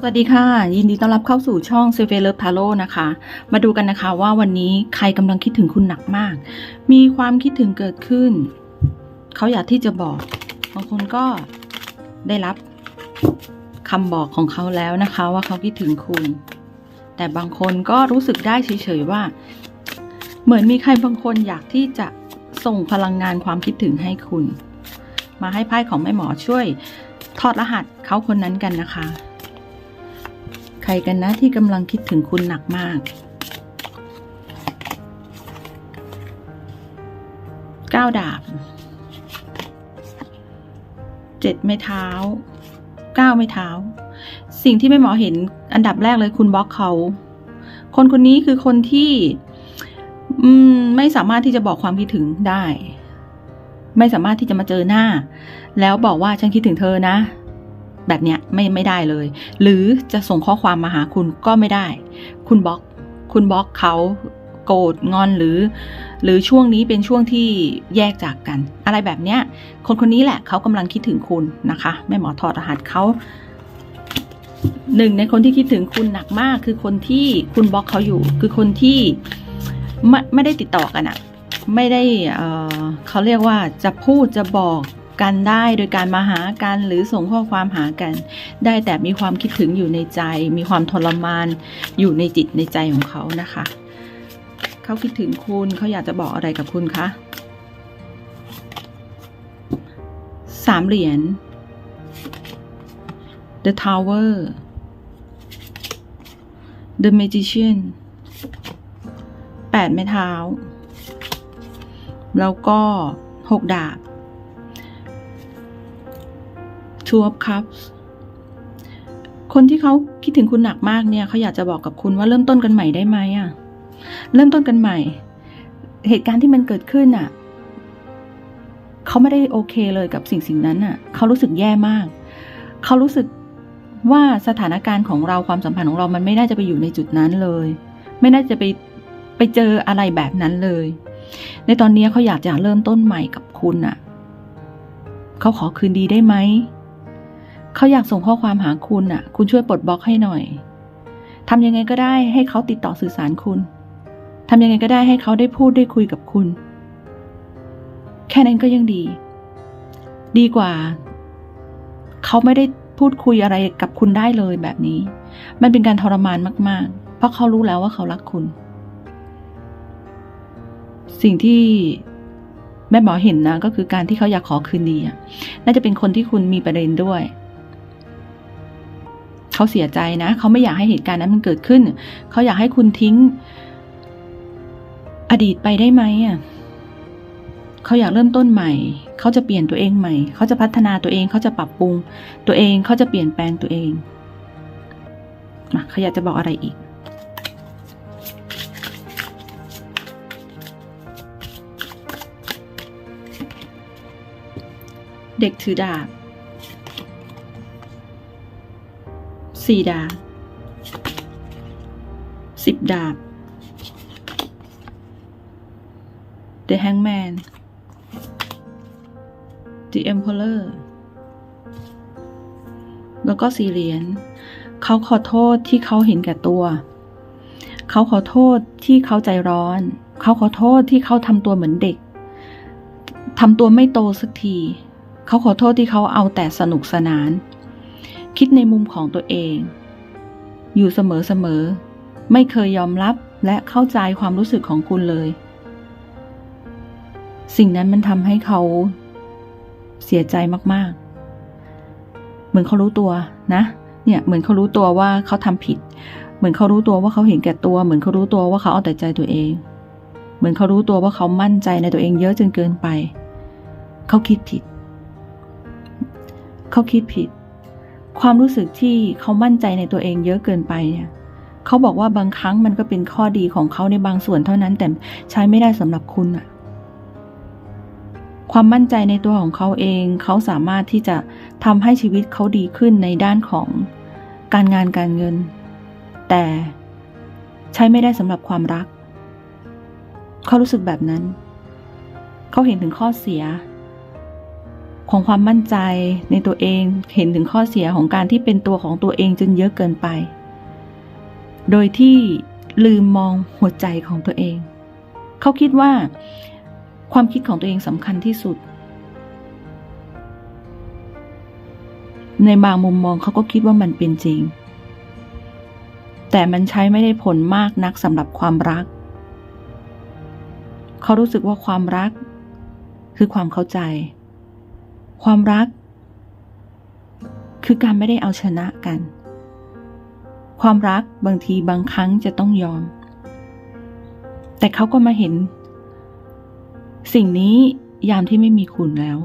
สวัสดีค่ะ ยินดีต้อนรับเข้าสู่ช่องเซเฟเลฟทาโ o นะคะ มาดูกันนะคะว่าวันนี้ใครกำลังคิดถึงคุณหนักมาก มีความคิดถึงเกิดขึ้น เขาอยากที่จะบอกบางคนก็ได้รับคำบอกของเขาแล้วนะคะ ว่าเขาคิดถึงคุณ แต่บางคนก็รู้สึกได้เฉยๆว่า เหมือนมีใครบางคนอยากที่จะส่งพลังงานความคิดถึงให้คุณ มาให้ไพ่ของแม่หมอช่วยถอดรหัสเขาคนนั้นกันนะคะ ใครกันนะที่กำลังคิดถึงคุณหนักมากเก้าดาบเจ็ดไม้เท้าเก้าไม้เท้า สิ่งที่แม่หมอเห็นอันดับแรกเลยคุณบล็อกเขา คนคนนี้คือคนที่มไม่สามารถที่จะบอกความคิดถึงได้ ไม่สามารถที่จะมาเจอหน้า แล้วบอกว่าฉันคิดถึงเธอนะ แบบเนี้ยไม่ไม่ได้เลย หรือจะส่งข้อความมาหาคุณก็ไม่ได้ คุณบล็อก คุณบล็อกเขาโกรธงอนหรือ หรือช่วงนี้เป็นช่วงที่แยกจากกัน อะไรแบบเนี้ย คนคนนี้แหละเขากำลังคิดถึงคุณนะคะแม่หมอถอดรหัสเขาหนึ่งในคนที่คิดถึงคุณหนักมาก คือคนที่คุณบล็อกเขาอยู่ คือคนที่ไม่ไม่ได้ติดต่อกันอะไม่ได้เอ่อเขาเรียกว่าจะพูดจะบอก กันได้โดยการมาหากันหรือส่งข้อความหากัน ได้แต่มีความคิดถึงอยู่ในใจ มีความทรมานอยู่ในจิตในใจของเขานะคะเขาคิดถึงคุณเขาอยากจะบอกอะไรกับคุณคะสามเหรียญ The Tower The Magician แปดไม้เท้า แล้วก็หกดาบ Two of Cups คนที่เขาคิดถึงคุณหนักมากเนี่ยเขาอยากจะบอกกับคุณว่าเริ่มต้นกันใหม่ได้ไหมอะเริ่มต้นกันใหม่ เหตุการณ์ที่มันเกิดขึ้นอะเขาไม่ได้โอเคเลยกับสิ่งสิ่งนั้นอะเขารู้สึกแย่มาก เขารู้สึกว่าสถานการณ์ของเราความสัมพันธ์ของเรามันไม่น่าจะไปอยู่ในจุดนั้นเลย ไม่น่าจะไปไปเจออะไรแบบนั้นเลย ในตอนนี้เขาอยากจะเริ่มต้นใหม่กับคุณอะเขาขอคืนดีได้ไหม เขาอยากส่งข้อความหาคุณน่ะ คุณช่วยปลดบล็อกให้หน่อยทำยังไงก็ได้ให้เขาติดต่อสื่อสารคุณทำยังไงก็ได้ให้เขาได้พูดได้คุยกับคุณ แค่นั้นก็ยังดี ดีกว่า เขาไม่ได้พูดคุยอะไรกับคุณได้เลยแบบนี้ มันเป็นการทรมานมาก ๆ เพราะเขารู้แล้วว่าเขารักคุณ สิ่งที่แม่หมอเห็นนะ ก็คือการที่เขาอยากขอคืนดีอะน่าจะเป็นคนที่คุณมีประเด็นด้วย เขาเสียใจนะ เขาไม่อยากให้เหตุการณ์นั้นมันเกิดขึ้น เขาอยากให้คุณทิ้ง อดีตไปได้ไหมอะเขาอยากเริ่มต้นใหม่ เขาจะเปลี่ยนตัวเองใหม่ เขาจะพัฒนาตัวเอง เขาจะปรับปรุง ตัวเอง เขาจะเปลี่ยนแปลงตัวเองมาเขาอยากจะบอกอะไรอีก เด็กถือดาบ สี่ดาบสิบดาบ The Hangman The Emperor แล้วก็สี่เหรียญเขาขอโทษที่เขาเห็นแก่ตัว เขาขอโทษที่เขาใจร้อน เขาขอโทษที่เขาทำตัวเหมือนเด็กทำตัวไม่โตสักที เขาขอโทษที่เขาเอาแต่สนุกสนาน คิดในมุมของตัวเอง อยู่เสมอๆ ไม่เคยยอมรับและเข้าใจความรู้สึกของคุณเลย สิ่งนั้นมันทำให้เขาเสียใจมากๆ เหมือนเขารู้ตัวนะ เนี่ยเหมือนเขารู้ตัวว่าเขาทำผิด เหมือนเขารู้ตัวว่าเขาเห็นแก่ตัว เหมือนเขารู้ตัวว่าเขาเอาแต่ใจตัวเอง เหมือนเขารู้ตัวว่าเขามั่นใจในตัวเองเยอะจนเกินไป เขาคิดผิด เขาคิดผิด ความรู้สึกที่เขามั่นใจในตัวเองเยอะเกินไปเนี่ยเขาบอกว่าบางครั้งมันก็เป็นข้อดีของเขาในบางส่วนเท่านั้นแต่ใช้ไม่ได้สำหรับคุณอะความมั่นใจในตัวของเขาเอง เขาสามารถที่จะทำให้ชีวิตเขาดีขึ้นในด้านของการงานการเงิน แต่ใช้ไม่ได้สำหรับความรัก เขารู้สึกแบบนั้น เขาเห็นถึงข้อเสีย ของความมั่นใจในตัวเองเห็นถึงข้อเสียของการที่เป็นตัวของตัวเองจนเยอะเกินไป โดยที่ลืมมองหัวใจของตัวเอง เขาคิดว่า ความคิดของตัวเองสำคัญที่สุด ในบางมุมมองเขาก็คิดว่ามันเป็นจริง แต่มันใช้ไม่ได้ผลมากนักสำหรับความรัก เขารู้สึกว่าความรัก คือความเข้าใจ ความรัก คือการไม่ได้เอาชนะกัน ความรักบางทีบางครั้งจะต้องยอม แต่เขาก็มาเห็น สิ่งนี้ยามที่ไม่มีคุณแล้ว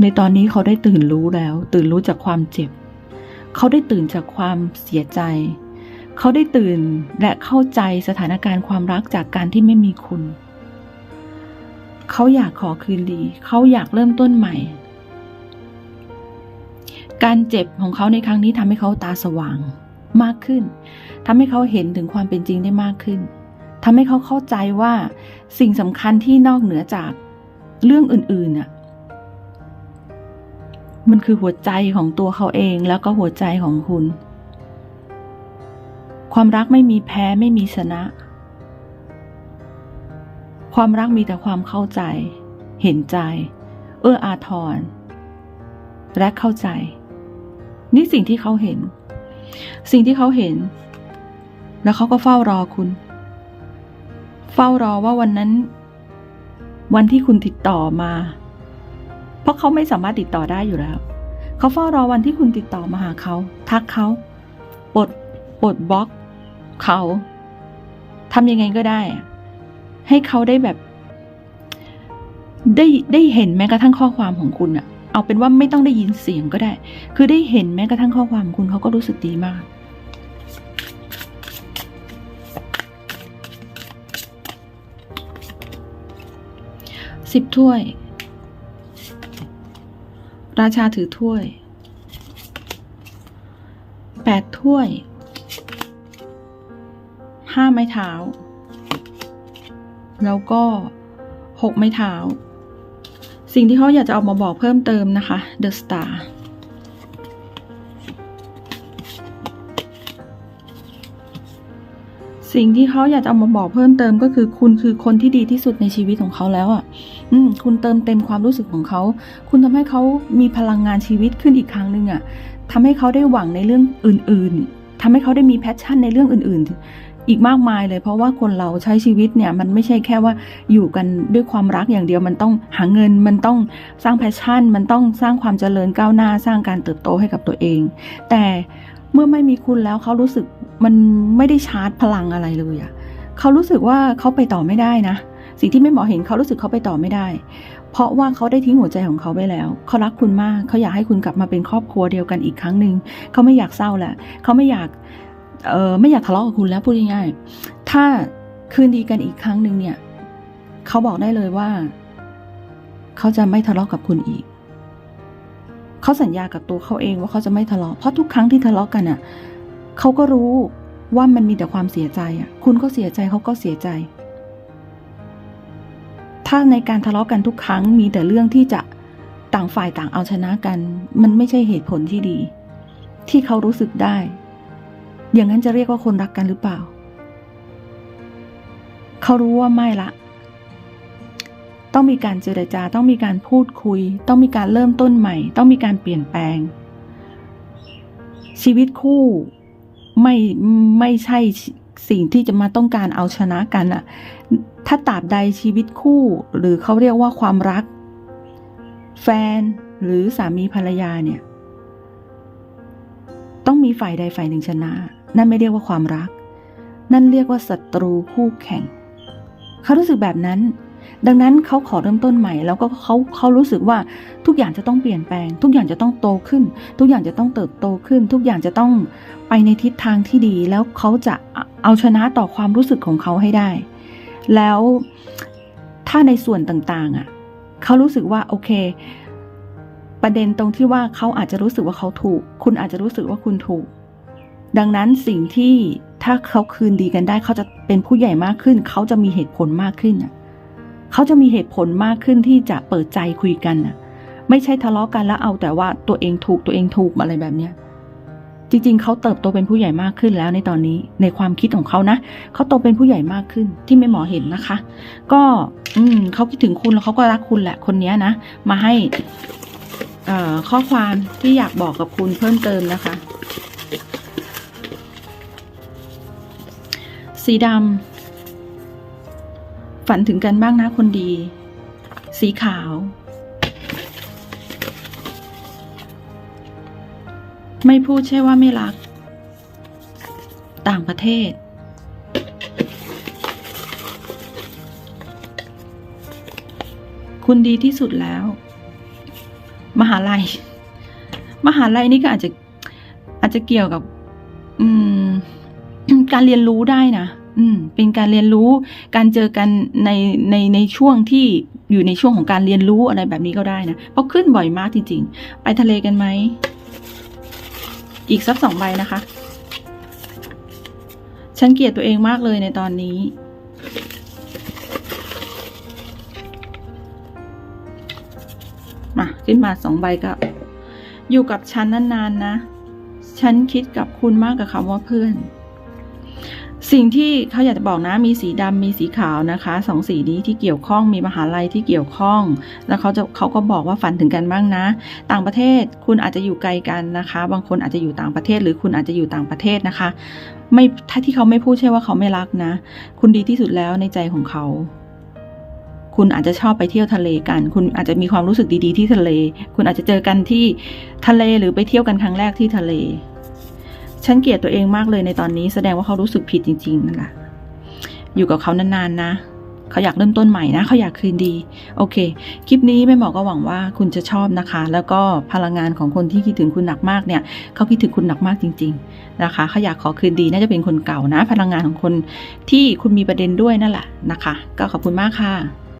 ในตอนนี้เขาได้ตื่นรู้แล้ว ตื่นรู้จากความเจ็บ เขาได้ตื่นจากความเสียใจ เขาได้ตื่นและเข้าใจสถานการณ์ความรักจากการที่ไม่มีคุณ เขาอยากขอคืนดี เขาอยากเริ่มต้นใหม่ การเจ็บของเขาในครั้งนี้ทำให้เขาตาสว่างมากขึ้นทำให้เขาเห็นถึงความเป็นจริงได้มากขึ้นทำให้เขาเข้าใจว่าสิ่งสำคัญที่นอกเหนือจากเรื่องอื่นๆน่ะมันคือหัวใจของตัวเขาเองแล้วก็หัวใจของคุณ ความรักไม่มีแพ้ไม่มีชนะ ความรักมีแต่ความเข้าใจ เห็นใจ เอื้ออาทร และเข้าใจ นี่สิ่งที่เขาเห็น สิ่งที่เขาเห็น แล้วเขาก็เฝ้ารอคุณ เฝ้ารอว่าวันนั้น วันที่คุณติดต่อมา เพราะเขาไม่สามารถติดต่อได้อยู่แล้ว เขาเฝ้ารอวันที่คุณติดต่อมาหาเขา ทักเขาปลดปลดบล็อก เขาทำยังไงก็ได้ ให้เขาได้แบบ ได้ได้เห็นแม้กระทั่งข้อความของคุณอะเอาเป็นว่าไม่ต้องได้ยินเสียงก็ได้ คือได้เห็นแม้กระทั่งข้อความของคุณเขาก็รู้สึกดีมาก สิบถ้วย ราชาถือถ้วย แปดถ้วย ห้าไม้เท้า แล้วก็หกไม้เท้า สิ่งที่เขาอยากจะเอามาบอกเพิ่มเติมนะคะ The Star สิ่งที่เขาอยากจะเอามาบอกเพิ่มเติมก็คือคุณคือคนที่ดีที่สุดในชีวิตของเขาแล้วอะ อืม คุณเติมเต็มความรู้สึกของเขา คุณทำให้เขามีพลังงานชีวิตขึ้นอีกครั้งหนึ่งอะทำให้เขาได้หวังในเรื่องอื่น ๆทำให้เขาได้มีแพชชั่นในเรื่องอื่น ๆ อีกมากมายเลย เพราะว่าคนเราใช้ชีวิตเนี่ยมันไม่ใช่แค่ว่าอยู่กันด้วยความรักอย่างเดียวมันต้องหาเงิน มันต้องสร้างแพชชั่น มันต้องสร้างความเจริญก้าวหน้าสร้างการเติบโตให้กับตัวเอง แต่เมื่อไม่มีคุณแล้วเขารู้สึกมันไม่ได้ชาร์จพลังอะไรเลยอะเขารู้สึกว่าเขาไปต่อไม่ได้นะสิ่งที่ไม่หมอเห็นเขารู้สึกเขาไปต่อไม่ได้ เพราะว่าเขาได้ทิ้งหัวใจของเขาไปแล้ว เขารักคุณมาก เขาอยากให้คุณกลับมาเป็นครอบครัวเดียวกันอีกครั้งหนึ่งเขาไม่อยากเศร้าแหล้วเขาไม่อยาก เออไม่อยากทะเลาะกับคุณแล้วพูดง่ายๆถ้าคืนดีกันอีกครั้งหนึ่งเนี่ยเขาบอกได้เลยว่า เขาจะไม่ทะเลาะกับคุณอีก เขาสัญญากับตัวเขาเองว่าเขาจะไม่ทะเลาะเพราะทุกครั้งที่ทะเลาะกันอะเขาก็รู้ว่ามันมีแต่ความเสียใจอะ คุณก็เสียใจเขาก็เสียใจ ถ้าในการทะเลาะกันทุกครั้งมีแต่เรื่องที่จะต่างฝ่ายต่างเอาชนะกัน มันไม่ใช่เหตุผลที่ดี ที่เขารู้สึกได้ อย่างนั้นจะเรียกว่าคนรักกันหรือเปล่า เขารู้ว่าไม่ละ ต้องมีการเจรจา ต้องมีการพูดคุย ต้องมีการเริ่มต้นใหม่ ต้องมีการเปลี่ยนแปลง ชีวิตคู่ไม่ไม่ใช่สิ่งที่จะมาต้องการเอาชนะกันอะถ้าตราบใดชีวิตคู่ หรือเขาเรียกว่าความรัก แฟนหรือสามีภรรยาเนี่ย ต้องมีฝ่ายใดฝ่ายหนึ่งชนะ นั่นไม่เรียกว่าความรัก นั่นเรียกว่าศัตรูคู่แข่ง เขารู้สึกแบบนั้น ดังนั้นเขาขอเริ่มต้นใหม่ แล้วก็เขาเขารู้สึกว่าทุกอย่างจะต้องเปลี่ยนแปลง ทุกอย่างจะต้องโตขึ้น ทุกอย่างจะต้องเติบโตขึ้น ทุกอย่างจะต้องไปในทิศทางที่ดี แล้วเขาจะเอาชนะต่อความรู้สึกของเขาให้ได้ แล้วถ้าในส่วนต่างๆอะเขารู้สึกว่าโอเค ประเด็นตรงที่ว่าเขาอาจจะรู้สึกว่าเขาถูก คุณอาจจะรู้สึกว่าคุณถูก ดังนั้นสิ่งที่ถ้าเขาคืนดีกันได้ เขาจะเป็นผู้ใหญ่มากขึ้น เขาจะมีเหตุผลมากขึ้นเขาจะมีเหตุผลมากขึ้นที่จะเปิดใจคุยกันน่ะ ไม่ใช่ทะเลาะกันแล้วเอาแต่ว่าตัวเองถูกตัวเองถูกอะไรแบบเนี้ยจริงๆ เขาเติบโตเป็นผู้ใหญ่มากขึ้นแล้วในตอนนี้ในความคิดของเขานะเขาโตเป็นผู้ใหญ่มากขึ้นที่แม่หมอเห็นนะคะ ก็อืมเขาคิดถึงคุณแล้วเขาก็รักคุณแหละคนนี้นะมาให้ข้อความที่อยากบอกกับคุณเพิ่มเติมนะคะ สีดำฝันถึงกันบ้างนะคนดี สีขาว ไม่พูดใช่ว่าไม่รัก ต่างประเทศ คุณดีที่สุดแล้ว มหาลัย มหาลัยนี่ก็อาจจะอาจจะเกี่ยวกับ อืม การเรียนรู้ได้นะ อืม เป็นการเรียนรู้ การเจอกันในในในช่วงที่อยู่ในช่วงของการเรียนรู้อะไรแบบนี้ก็ได้นะ เพราะขึ้นบ่อยมากจริง ๆ ไปทะเลกันไหม อีกสักสองใบนะคะ ฉันเกลียดตัวเองมากเลยในตอนนี้ มา ขึ้นมาสองใบก็ อยู่กับฉันนานๆนะ ฉันคิดกับคุณมากกับคำว่าเพื่อน สิ่งที่เขาอยากจะบอกนะมีสีดำมีสีขาวนะคะสองสีนี้ที่เกี่ยวข้องมีมหาลัยที่เกี่ยวข้อง แล้วเขาจะเขาก็บอกว่าฝันถึงกันบ้างนะ ต่างประเทศคุณอาจจะอยู่ไกลกันนะคะ บางคนอาจจะอยู่ต่างประเทศ หรือคุณอาจจะอยู่ต่างประเทศนะคะ ไม่ถ้าที่เขาไม่พูดใช่ว่าเขาไม่รักนะ คุณดีที่สุดแล้วในใจของเขาคุณอาจจะชอบไปเที่ยวทะเลกัน คุณอาจจะมีความรู้สึกดีๆที่ทะเล คุณอาจจะเจอกันที่ทะเลหรือไปเที่ยวกันครั้งแรกที่ทะเล ฉันเกลียดตัวเองมากเลยในตอนนี้แสดงว่าเขารู้สึกผิดจริงๆนั่นแหละอยู่กับเขานานๆนะเขาอยากเริ่มต้นใหม่นะเขาอยากคืนดี โอเค คลิปนี้แม่หมอก็หวังว่าคุณจะชอบนะคะ แล้วก็พลังงานของคนที่คิดถึงคุณหนักมากเนี่ยเขาคิดถึงคุณหนักมากจริง ๆนะคะเขาอยากขอคืนดีน่าจะเป็นคนเก่านะ พลังงานของคนที่คุณมีประเด็นด้วยนั่นแหละนะคะ ก็ขอบคุณมากค่ะ